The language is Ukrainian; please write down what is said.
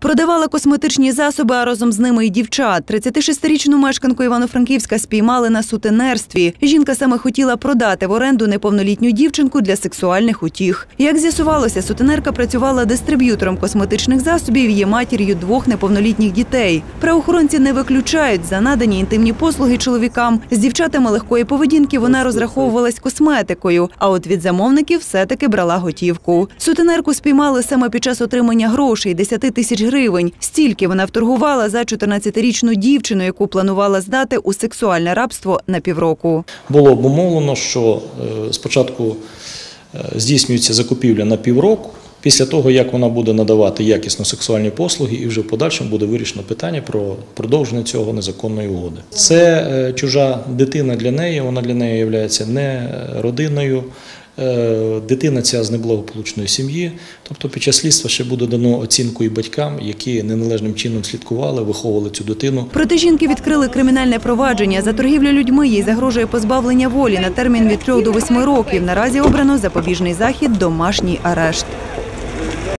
Продавала косметичні засоби, а разом з ними й дівчат. 36-річну мешканку Івано-Франківська спіймали на сутенерстві. Жінка саме хотіла продати в оренду неповнолітню дівчинку для сексуальних утіх. Як з'ясувалося, сутенерка працювала дистриб'ютором косметичних засобів є матір'ю двох неповнолітніх дітей. Правоохоронці не виключають за надані інтимні послуги чоловікам. З дівчатами легкої поведінки вона розраховувалась косметикою, а от від замовників все-таки брала готівку. Сутенерку спіймали саме під час отримання грошей 10 тисяч гривень. Стільки вона вторгувала за 14-річну дівчину, яку планувала здати у сексуальне рабство на півроку. Було обумовлено, що е, спочатку е, здійснюється закупівля на півроку. Після того, як вона буде надавати якісно сексуальні послуги, і вже в подальшому буде вирішено питання про продовження цього незаконної угоди. Це е, чужа дитина для неї, вона для неї є не родиною. Е, Дитина ця з неблагополучної сім'ї, тобто під час слідства ще буде дано оцінку і батькам, які неналежним чином слідкували, виховували цю дитину. Проти жінки відкрили кримінальне провадження. За торгівлю людьми їй загрожує позбавлення волі на термін від 3 до 8 років. Наразі обрано запобіжний захід – домашній арешт.